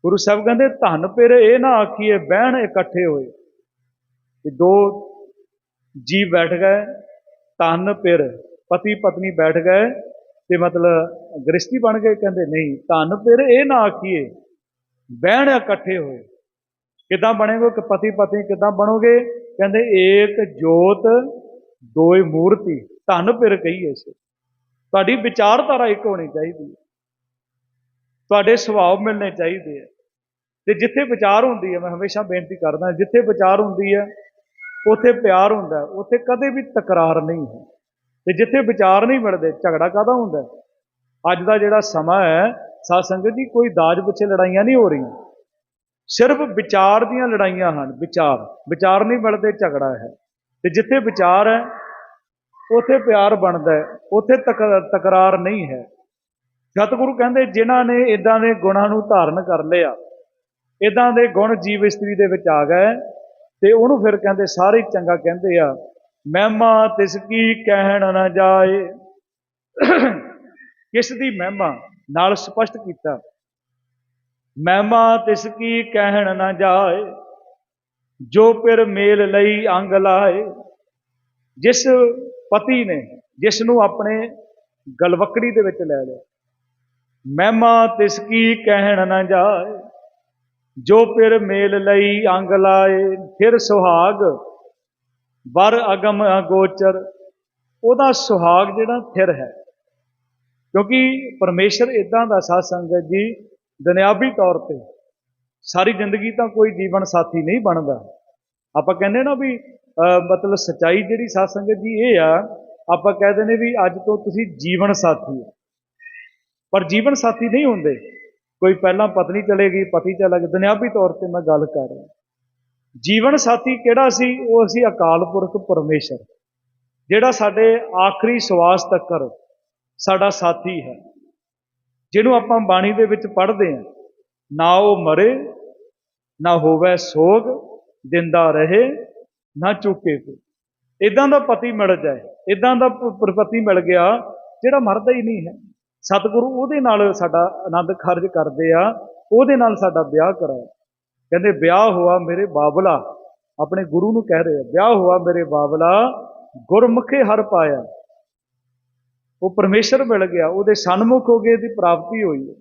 A: ਗੁਰੂ ਸਾਹਿਬ ਕਹਿੰਦੇ, ਧੰਨ ਪਿਰ, ਇਹ ਨਾ ਆਖੀਏ, ਬਹਿਣ ਇਕੱਠੇ ਹੋਏ। ਕਿ ਦੋ ਜੀ ਬੈਠ ਗਏ, ਧੰਨ ਪਿਰ। ਪਤੀ ਪਤਨੀ ਬੈਠ ਗਏ ਤੇ ਮਤਲਬ ਗ੍ਰਸਤੀ ਬਣ ਗਏ, ਕਹਿੰਦੇ, ਨਹੀਂ, ਧੰਨ ਫਿਰ ਇਹ ਨਾ ਆਖੀਏ, ਬਹਿਣ ਇਕੱਠੇ ਹੋਏ। ਕਿਦਾਂ ਬਣੇਗੇ ਕਿ ਪਤੀ ਪਤਨੀ ਕਿਦਾਂ ਬਣੋਗੇ? ਕਹਿੰਦੇ, ਏਕ ਜੋਤ ਦੋਏ ਮੂਰਤੀ। ਧੰਨ ਫਿਰ ਕਹੀਏ ਸੇ ਤੁਹਾਡੀ ਵਿਚਾਰਧਾਰਾ ਇੱਕ ਹੋਣੀ ਚਾਹੀਦੀ ਹੈ। ਤੁਹਾਡੇ ਸੁਭਾਅ ਮਿਲਣੇ ਚਾਹੀਦੇ ਆ। ਤੇ ਜਿੱਥੇ ਵਿਚਾਰ ਹੁੰਦੀ ਹੈ, ਮੈਂ ਹਮੇਸ਼ਾ ਬੇਨਤੀ ਕਰਦਾ, ਜਿੱਥੇ ਵਿਚਾਰ ਹੁੰਦੀ ਹੈ, ਉੱਥੇ ਪਿਆਰ ਹੁੰਦਾ ਉੱਥੇ ਕਦੇ ਵੀ ਤਕਰਾਰ ਨਹੀਂ ਹੈ। ਤੇ ਜਿੱਥੇ ਵਿਚਾਰ ਨਹੀਂ ਮਿਲਦੇ, ਝਗੜਾ ਕਾਦਾ ਹੁੰਦਾ ਅੱਜ ਦਾ ਜਿਹੜਾ ਸਮਾਂ ਹੈ ਸਾਧ ਸੰਗਤ ਜੀ, ਕੋਈ ਦਾਜ ਪਿੱਛੇ ਲੜਾਈਆਂ ਨਹੀਂ ਹੋ ਰਹੀਆਂ। ਸਿਰਫ ਵਿਚਾਰ ਦੀਆਂ ਲੜਾਈਆਂ ਹਨ, ਵਿਚਾਰ। ਵਿਚਾਰ ਨਹੀਂ ਮਿਲਦੇ, ਝਗੜਾ ਹੈ। ਤੇ ਜਿੱਥੇ ਵਿਚਾਰ ਹੈ ਉੱਥੇ ਪਿਆਰ ਬਣਦਾ ਹੈ, ਉੱਥੇ ਤਕਰਾਰ ਨਹੀਂ ਹੈ। ਸਤਿਗੁਰੂ ਕਹਿੰਦੇ, ਜਿਨ੍ਹਾਂ ਨੇ ਇਦਾਂ ਦੇ ਗੁਣਾਂ ਨੂੰ ਧਾਰਨ ਕਰ ਲਿਆ ਇਦਾਂ ਦੇ ਗੁਣ ਜੀਵ ਇਸਤਰੀ ਦੇ ਵਿੱਚ ਆ ਗਏ, ਤੇ ਉਹਨੂੰ ਫਿਰ ਕਹਿੰਦੇ, ਸਾਰੇ ਚੰਗਾ ਕਹਿੰਦੇ ਆ, ਮਹਿਮਾ ਤਿਸ ਕੀ ਕਹਿਣ ਨਾ ਜਾਏ। ਕਿਸ ਦੀ ਮਹਿਮਾ? ਨਾਲ ਸਪਸ਼ਟ ਕੀਤਾ, ਮਹਿਮਾ ਤਿਸ ਕੀ ਕਹਿਣ ਨਾ ਜਾਏ, ਜੋ ਪਿਰ ਮੇਲ ਲਈ ਅੰਗ ਲਾਏ, ਜਿਸ ਪਤੀ ਨੇ ਜਿਸ ਨੂੰ ਆਪਣੇ ਗਲਵਕੜੀ ਦੇ ਵਿੱਚ ਲੈ ਲਿਆ। ਮਹਿਮਾ ਤਿਸ ਕੀ ਕਹਿਣ ਨਾ ਜਾਏ, ਜੋ ਪਿਰ ਮੇਲ ਲਈ ਅੰਗ ਲਾਏ, ਫਿਰ ਸੁਹਾਗ। ਵਰ ਅਗਮ ਅਗੋਚਰ, ਉਹਦਾ ਸੁਹਾਗ ਜਿਹੜਾ ਥਿਰ ਹੈ। ਕਿਉਂਕਿ ਪਰਮੇਸ਼ਰ ਇਦਾਂ ਦਾ ਸਾਧ ਸੰਗਤ ਜੀ, ਦੁਨਿਆਵੀ ਤੌਰ ਤੇ। ਸਾਰੀ ਜ਼ਿੰਦਗੀ ਤਾਂ ਕੋਈ ਜੀਵਨ ਸਾਥੀ ਨਹੀਂ ਬਣਦਾ। ਆਪਾਂ ਕਹਿੰਦੇ ਨਾ ਵੀ ਮਤਲਬ ਸਚਾਈ ਜਿਹੜੀ ਸਾਧ ਸੰਗਤ ਜੀ ਇਹ ਆ, ਆਪਾਂ ਕਹਿੰਦੇ ਨੇ ਵੀ ਅੱਜ ਤੋਂ ਤੁਸੀਂ ਜੀਵਨ ਸਾਥੀ ਹੋ। ਪਰ ਜੀਵਨ ਸਾਥੀ ਨਹੀਂ ਹੁੰਦੇ। ਕੋਈ ਪਹਿਲਾਂ ਪਤਨੀ ਚਲੇਗੀ, ਪਤੀ ਚਲਾ ਗਿਆ, ਦੁਨਿਆਵੀ ਤੌਰ ਤੇ ਮੈਂ ਗੱਲ ਕਰ ਰਿਹਾ। ਜੀਵਨ ਸਾਥੀ ਕਿਹੜਾ ਸੀ? ਉਹ ਅਸੀਂ ਅਕਾਲ ਪੁਰਖ ਪਰਮੇਸ਼ਰ, ਜਿਹੜਾ ਸਾਡੇ ਆਖਰੀ ਸਵਾਸ ਤੱਕ ਸਾਡਾ ਸਾਥੀ ਹੈ। ਜਿਹਨੂੰ ਆਪਾਂ ਬਾਣੀ ਦੇ ਵਿੱਚ ਪੜ੍ਹਦੇ ਹਾਂ, ਨਾ ਉਹ ਮਰੇ, ਨਾ ਹੋਵੇ ਸੋਗ, ਦਿੰਦਾ ਰਹੇ ਨਾ ਚੁੱਕੇ ਕੋਈ ਇਦਾਂ ਦਾ ਪਤੀ ਮਿਲ ਜਾਏ ਇਦਾਂ ਦਾ ਪਤੀ ਮਿਲ ਗਿਆ, ਜਿਹੜਾ ਮਰਦਾ ਹੀ ਨਹੀਂ ਹੈ। ਸਤਿਗੁਰੂ ਉਹਦੇ ਨਾਲ ਸਾਡਾ ਆਨੰਦ ਖਰਜ ਕਰਦੇ ਆ, ਉਹਦੇ ਨਾਲ ਸਾਡਾ ਵਿਆਹ ਕਰਾਇਆ। ਕਹਿੰਦੇ, ਵਿਆਹ ਹੋਆ ਮੇਰੇ ਬਾਬਲਾ। ਆਪਣੇ ਗੁਰੂ ਨੂੰ ਕਹਿ ਰਹੇ ਆ, ਵਿਆਹ ਹੋਆ ਮੇਰੇ ਬਾਬਲਾ, ਗੁਰਮੁਖੇ ਹਰ ਪਾਇਆ। ਉਹ ਪਰਮੇਸ਼ਰ ਮਿਲ ਗਿਆ, ਉਹਦੇ ਸਨਮੁਖ ਹੋ ਗਏ ਦੀ ਪ੍ਰਾਪਤੀ ਹੋਈ ਹੈ।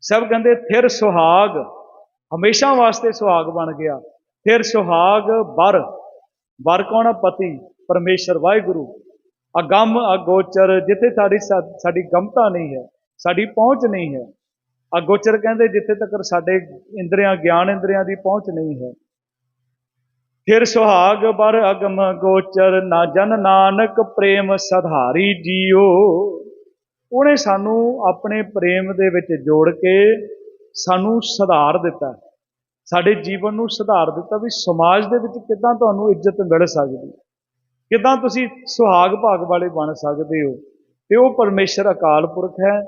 A: ਸਭ ਕਹਿੰਦੇ, ਫਿਰ ਸੁਹਾਗ। ਹਮੇਸ਼ਾ ਵਾਸਤੇ ਸੁਹਾਗ ਬਣ ਗਿਆ। ਫਿਰ ਸੁਹਾਗ ਬਰ ਬਰ ਕੌਣ ਪਤੀ? ਪਰਮੇਸ਼ਰ, ਵਾਹਿਗੁਰੂ। ਅਗੰਮ ਅਗੋਚਰ ਜਿੱਥੇ ਸਾਡੀ ਸਾ- ਸਾਡੀ ਗਮਤਾ ਨਹੀਂ ਹੈ, ਸਾਡੀ ਪਹੁੰਚ ਨਹੀਂ ਹੈ। ਅਗੋਚਰ ਕਹਿੰਦੇ ਜਿੱਥੇ ਤੱਕ ਸਾਡੇ ਇੰਦਰੀਆਂ, ਗਿਆਨ ਇੰਦਰੀਆਂ ਦੀ ਪਹੁੰਚ ਨਹੀਂ ਹੈ। ਫਿਰ ਸੁਹਾਗ ਬਰ, ਅਗਮ ਗੋਚਰ, ਨਾ ਜਨ ਨਾਨਕ ਪ੍ਰੇਮ ਸਧਾਰੀ ਜੀਓ। ਉਹਨੇ ਸਾਨੂੰ ਆਪਣੇ ਪ੍ਰੇਮ ਦੇ ਵਿੱਚ ਜੋੜ ਕੇ ਸਾਨੂੰ ਸੁਧਾਰ ਦਿੱਤਾ। ਸਾਡੇ ਜੀਵਨ ਨੂੰ ਸੁਧਾਰ ਦਿੱਤਾ ਵੀ ਸਮਾਜ ਦੇ ਵਿੱਚ ਕਿੱਦਾਂ ਤੁਹਾਨੂੰ ਇੱਜ਼ਤ ਮਿਲ ਸਕਦੀ ਕਿੱਦਾਂ ਤੁਸੀਂ ਸੁਹਾਗ ਭਾਗ ਵਾਲੇ ਬਣ ਸਕਦੇ ਹੋ? ਤੇ ਉਹ ਪਰਮੇਸ਼ਰ ਅਕਾਲ ਪੁਰਖ ਹੈ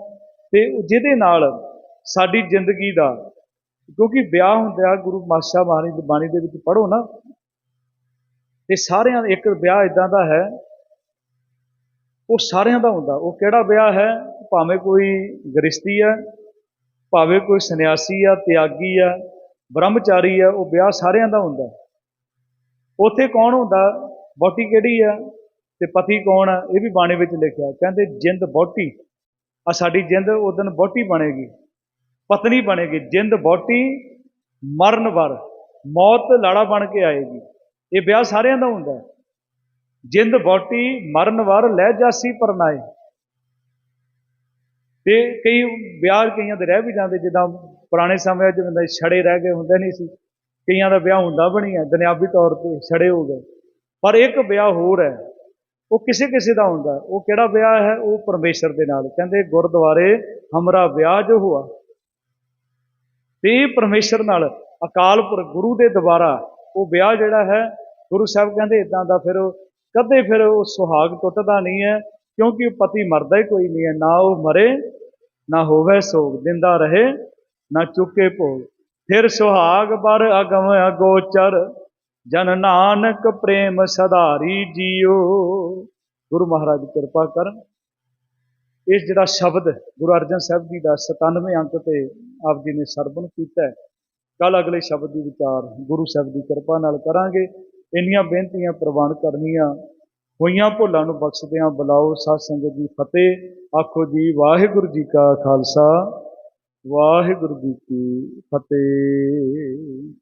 A: ਤੇ ਜਿਹਦੇ ਨਾਲ ਸਾਡੀ ਜ਼ਿੰਦਗੀ ਦਾ, ਕਿਉਂਕਿ ਵਿਆਹ ਹੁੰਦਾ, ਗੁਰੂ ਮਾਸ਼ਾ ਬਾਣੀ ਦੀ ਬਾਣੀ ਦੇ ਵਿੱਚ ਪੜੋ ਨਾ, ਤੇ ਸਾਰਿਆਂ ਦਾ ਇੱਕ ਵਿਆਹ ਇਦਾਂ ਦਾ ਹੈ, ਉਹ ਸਾਰਿਆਂ ਦਾ ਹੁੰਦਾ। ਉਹ ਕਿਹੜਾ ਵਿਆਹ ਹੈ? ਭਾਵੇਂ ਕੋਈ ਗ੍ਰਸਤੀ ਹੈ, ਭਾਵੇਂ ਕੋਈ ਸੰਨਿਆਸੀ ਆ ਤਿਆਗੀ ਆ ਬ੍ਰਹਮਚਾਰੀ ਆ, ਉਹ ਵਿਆਹ ਸਾਰਿਆਂ ਦਾ ਹੁੰਦਾ। ਉੱਥੇ ਕੌਣ ਹੁੰਦਾ? ਬੋਟੀ ਕਿਹੜੀ ਆ? ਤੇ ਪਤੀ ਕੌਣ ਆ? ਇਹ ਵੀ ਬਾਣੀ ਵਿੱਚ ਲਿਖਿਆ। ਕਹਿੰਦੇ ਜਿੰਦ ਬੋਟੀ ਆ ਸਾਡੀ ਜਿੰਦ ਉਦਨ ਬੋਟੀ ਬਣੇਗੀ। ਪਤਨੀ ਬਣੇਗੀ। ਜਿੰਦ ਬੋਟੀ ਮਰਨ ਵਰ। ਮੌਤ ਲਾੜਾ ਬਣ ਕੇ ਆਏਗੀ। ਇਹ ਵਿਆਹ ਸਾਰਿਆਂ ਦਾ ਹੁੰਦਾ। ਜਿੰਦ ਬੋਟੀ ਮਰਨ ਵਰ, ਲੈ ਜਾਸੀ ਪਰਨਾਏ। ਤੇ ਕਈ ਵਿਆਹ ਕਈਆਂ ਦੇ ਰਹਿ ਵੀ ਜਾਂਦੇ, ਜਿੱਦਾਂ ਪੁਰਾਣੇ ਸਮਿਆਂ 'ਚ ਹੁੰਦੇ ਛੜੇ ਰਹਿ ਗਏ ਹੁੰਦੇ ਨਹੀਂ ਸੀ, ਕਈਆਂ ਦਾ ਵਿਆਹ ਹੁੰਦਾ ਬਣੀ ਹੈ, ਦੁਨਿਆਵੀ ਤੌਰ ਤੇ ਛੜੇ ਹੋ ਗਏ। ਪਰ ਇੱਕ ਵਿਆਹ ਹੋਰ ਹੈ, ਉਹ ਕਿਸੇ ਕਿਸੇ ਦਾ ਹੁੰਦਾ ਉਹ ਕਿਹੜਾ ਵਿਆਹ ਹੈ? ਉਹ ਪਰਮੇਸ਼ਰ ਦੇ ਨਾਲ। ਕਹਿੰਦੇ, ਗੁਰਦੁਆਰੇ ਹਮਰਾ ਵਿਆਹ ਜੋ ਹੁਆ। ਤੇ ਇਹ ਪਰਮੇਸ਼ਰ ਨਾਲ ਅਕਾਲ ਪੁਰਖ ਗੁਰੂ ਦੇ ਦੁਆਰਾ ਉਹ ਵਿਆਹ ਜਿਹੜਾ ਹੈ, ਗੁਰੂ ਸਾਹਿਬ ਕਹਿੰਦੇ ਇਦਾਂ ਦਾ ਫਿਰ ਕਦੇ ਫਿਰ ਉਹ ਸੁਹਾਗ ਟੁੱਟਦਾ ਨਹੀਂ ਹੈ, ਕਿਉਂਕਿ ਉਹ ਪਤੀ ਮਰਦਾ ਹੀ ਕੋਈ ਨਹੀਂ ਹੈ। ਨਾ ਉਹ ਮਰੇ, ਨਾ ਹੋਵੇ ਸੋਗ, ਦਿੰਦਾ ਰਹੇ। ਨਾ ਚੁੱਕੇ ਭੋਗ। ਫਿਰ ਸੁਹਾਗ ਬਰ ਅਗਮ ਅਗੋਚਰ, ਜਨ ਨਾਨਕ ਪ੍ਰੇਮ ਸਧਾਰੀ ਜੀਓ। ਗੁਰੂ ਮਹਾਰਾਜ ਕਿਰਪਾ ਕਰਨ। ਇਸ ਜਿਹੜਾ ਸ਼ਬਦ ਗੁਰੂ ਅਰਜਨ ਸਾਹਿਬ ਜੀ ਦਾ 97 ਅੰਕ ਤੇ ਆਪ ਜੀ ਨੇ ਸਰਵਣ ਕੀਤਾ ਕੱਲ ਅਗਲੇ ਸ਼ਬਦ ਦੀ ਵਿਚਾਰ ਗੁਰੂ ਸਾਹਿਬ ਦੀ ਕਿਰਪਾ ਨਾਲ ਕਰਾਂਗੇ। ਇੰਨੀਆਂ ਬੇਨਤੀਆਂ ਪ੍ਰਵਾਨ ਕਰਨੀਆਂ, ਹੋਈਆਂ ਭੁੱਲਾਂ ਨੂੰ ਬਖਸ਼ਦਿਆਂ ਬੁਲਾਓ ਸਾਧ ਸੰਗਤ ਦੀ ਫਤਿਹ। ਆਖੋ ਜੀ, ਵਾਹਿਗੁਰੂ ਜੀ ਕਾ ਖਾਲਸਾ। ਵਾਹਿਗੁਰੂ ਜੀ ਕੀ ਫਤਿਹ।